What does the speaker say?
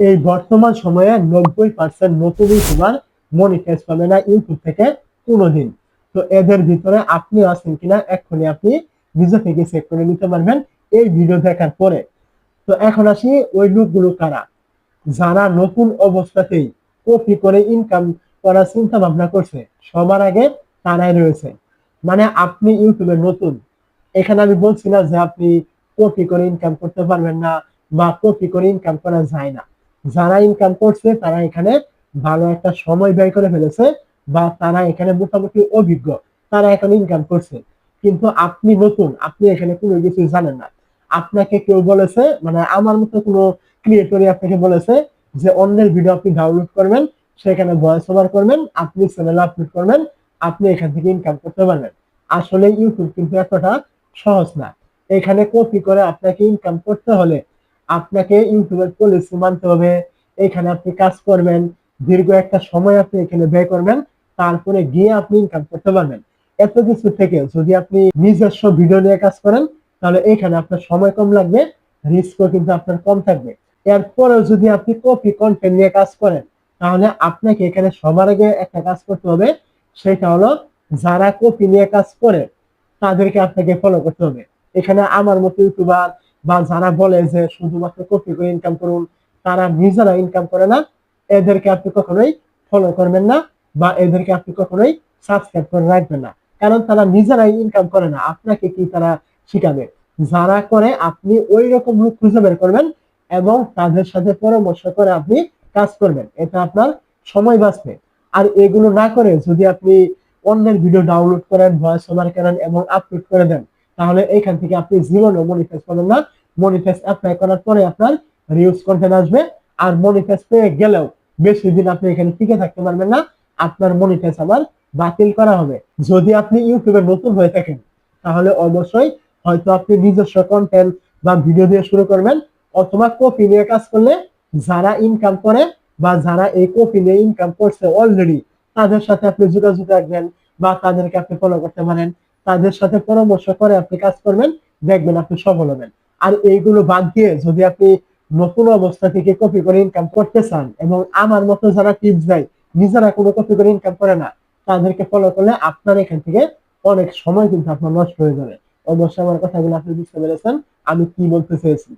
এই বর্তমান সময়ে নব্বই পার্সেন্ট নতুন ইউটিউবার মনিটাইজ পাবে না ইউটিউব থেকে কোনোদিন। তো এদের ভিতরে আপনি আছেন কিনা এক্ষুনি আপনি নিজে থেকে চেক করে নিতে পারবেন এই ভিডিও দেখার পরে। তো এখন আসি ওই লোকগুলো কারা? যারা নতুন অবস্থাতেই কপি করে ইনকাম করার চিন্তা ভাবনা করছে, সবার আগে তারাই রয়েছে। মানে আপনি ইউটিউবে নতুন, এখানে আমি বলছি না যে আপনি কপি করে ইনকাম করতে পারবেন না বা কপি করে ইনকাম করা যায় না। যারা ইনকাম করছে, তারা এখানে ভালো একটা সময় ব্যয় করে ফেলেছে বা তারা এখানে মোটামুটি অভিজ্ঞ, তারা এখন ইনকাম করছে। কিন্তু আপনি নতুন, আপনি এখানে কোনো কিছু জানেন না। আপনাকে কেউ বলেছে মানে আমার মতো কোনো ক্রিয়েটরই আপনাকে বলেছে যে অন্যের ভিডিও আপনি ডাউনলোড করবেন, সেখানে ভয়েস ওভার করবেন, আপনি চ্যানেলে আপলোড করবেন, আপনি এখান থেকে ইনকাম করতে পারবেন। আসলে ইউটিউব কিন্তু এতটা সহজ না। এখানে কপি করে আপনাকে ইনকাম করতে হলে আপনাকে ইউটিউবের পলিসি মানতে হবে, এখানে আপনি কাজ করবেন, দীর্ঘ একটা সময় আপনি এখানে ব্যয় করবেন, তারপরে গিয়ে আপনি ইনকাম করতে পারবেন। এত কিছু থেকে যদি আপনি নিজস্ব ভিডিও নিয়ে কাজ করেন, তাহলে এখানে আপনার সময় কম লাগবে রিস্কও কিন্তু আপনার কম থাকবে। এরপরেও যদি আপনি কপি কন্টেন্ট নিয়ে কাজ করেন, তাহলে আপনাকে এখানে সবার আগে একটা কাজ করতে হবে, সেটা হলো যারা কপি নিয়ে কাজ করে, তাদেরকে আপনাকে ফলো করতে হবে। এখানে আমার মতো ইউটিউবার বা যারা বলে যে শুধুমাত্র কপি করে ইনকাম করুন, তারা নিজেরা ইনকাম করে না, এদেরকে আপনি কখনোই ফলো করবেন না বা এদেরকে আপনি কখনোই সাবস্ক্রাইব করে রাখবেন না। কারণ তারা নিজেরাই ইনকাম করে না, আপনাকে কি তারা শিখাবে? যারা করে, আপনি ওই রকম লোক খুঁজে বের করবেন এবং তাদের সাথে পরামর্শ করে আপনি কাজ করবেন। এটা আপনার সময় বাঁচবে। আর এগুলো না করে যদি আপনি অন্যের ভিডিও ডাউনলোড করেন ভয়েস ওভার করেন এবং আপলোড করে দেন তাহলে এখান থেকে আপনি জীবনে মনিটাইজ পাবেন না। মনিটাইজ অ্যাপ্লাই করার পরে আপনার রিউজ কন্টেন্ট আসবে। আর মনিটাইজ পেয়ে গেলেও বেশি দিন আপনি এখানে টিকে থাকতে পারবেন না। আপনার মনিটাইজ আবার বাতিল করা হবে। যদি আপনি ইউটিউবে নতুন হয়ে থাকেন, তাহলে অবশ্যই হয়তো আপনি নিজস্ব কন্টেন্ট বা ভিডিও দিয়ে শুরু করবেন। অথবা কপি নিয়ে কাজ করলে যারা ইনকাম করে বা যারা এই কপি নিয়ে ইনকাম করছে অলরেডি তাদের সাথে আপনি যোগাযোগ রাখবেন বা তাদেরকে আপনি ফলো করতে পারেন। তাদের সাথে পরামর্শ করে আপনি কাজ করবেন, দেখবেন আপনি সফল হবেন। আর এইগুলো বাদ দিয়ে যদি আপনি নতুন অবস্থা থেকে কপি করে ইনকাম করতে চান এবং আমার মতো যারা টিপস দেয়, নিজেরা কোনো কপি করে ইনকাম করে না, তাদেরকে ফলো করলে আপনার এখান থেকে অনেক সময় কিন্তু আপনার নষ্ট হয়ে যাবে। অবশ্যই আমার কথাগুলো আপনি বুঝতে পেরেছেন, আমি কি বলতে চেয়েছি?